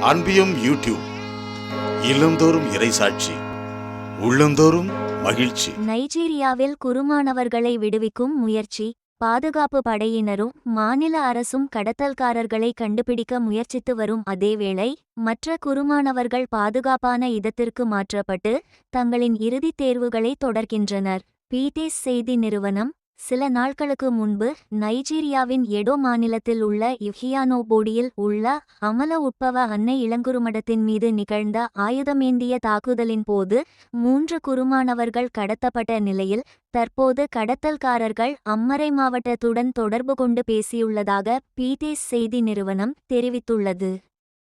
அன்பியும் YouTube இல்லந்தோறும் இறைசாட்சி உள்ளந்தோறும் மகிழ்ச்சி. நைஜீரியாவில் குருமானவர்களை விடுவிக்கும் முயற்சி பாதுகாப்பு படையினரும் மாநில அரசும் கடத்தல்காரர்களை கண்டுபிடிக்க முயற்சித்து வரும் அதேவேளை மற்ற குருமானவர்கள் பாதுகாப்பான இடத்திற்கு மாற்றப்பட்டு தங்களின் இறுதித் தேர்வுகளை தொடர்கின்றனர். பீட்டேஸ் செய்தி நிறுவனம் சில நாட்களுக்கு முன்பு நைஜீரியாவின் எடோ மாநிலத்தில் உள்ள யுஹியானோபோடியில் உள்ள அமல உட்பவ அன்னை இளங்குருமடத்தின் மீது நிகழ்ந்த ஆயுதமேந்திய தாக்குதலின் போது மூன்று குருமானவர்கள் கடத்தப்பட்ட நிலையில் தற்போது கடத்தல்காரர்கள் அம்மறை மாவட்டத்துடன் தொடர்பு கொண்டு பேசியுள்ளதாக பீட்டேஸ் செய்தி நிறுவனம் தெரிவித்துள்ளது.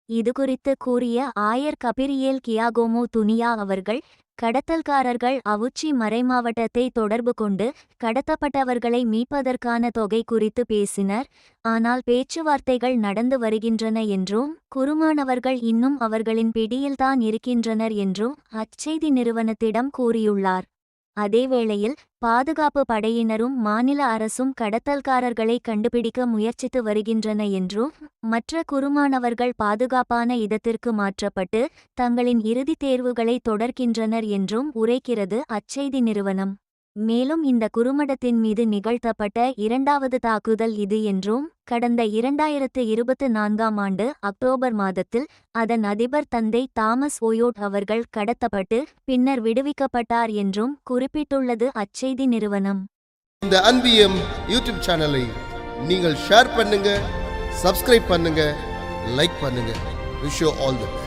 இதுகுறித்து கூறிய ஆயர் கபிரியேல் கியாகோமோ துனியா அவர்கள் கடத்தல்காரர்கள் அவுச்சி மறைமாவட்டத்தை தொடர்பு கொண்டு கடத்தப்பட்டவர்களை மீட்பதற்கான தொகை குறித்து பேசினர். ஆனால் பேச்சுவார்த்தைகள் நடந்து வருகின்றன என்றும் குருமானவர்கள் இன்னும் அவர்களின் பிடியில்தான் இருக்கின்றனர் என்றும் அச்செய்தி நிறுவனத்திடம் கூறியுள்ளார். அதேவேளையில் பாதுகாப்பு படையினரும் மாநில அரசும் கடத்தல்காரர்களை கண்டுபிடிக்க முயற்சித்து வருகின்றன என்றும் மற்ற குருமானவர்கள் பாதுகாப்பான இடத்திற்கு மாற்றப்பட்டு தங்களின் இறுதித் தேர்வுகளை தொடர்கின்றனர் என்றும் உரைக்கிறது அச்செய்தி நிறுவனம். மேலும் இந்த குறுமடத்தின் மீது நிகழ்த்தப்பட்ட இரண்டாவது தாக்குதல் இது என்றும் கடந்த இரண்டாயிரத்து இருபத்து நான்காம் ஆண்டு அக்டோபர் மாதத்தில் அதன் அதிபர் தந்தை தாமஸ் ஓயோட் அவர்கள் கடத்தப்பட்டு பின்னர் விடுவிக்கப்பட்டார் என்றும் குறிப்பிட்டுள்ளது அச்செய்தி நிறுவனம். இந்த அன்பியம் யூடியூப் சேனலை நீங்கள் ஷேர் பண்ணுங்க சப்ஸ்கிரைப் பண்ணுங்க லைக் பண்ணுங்க. Wish all the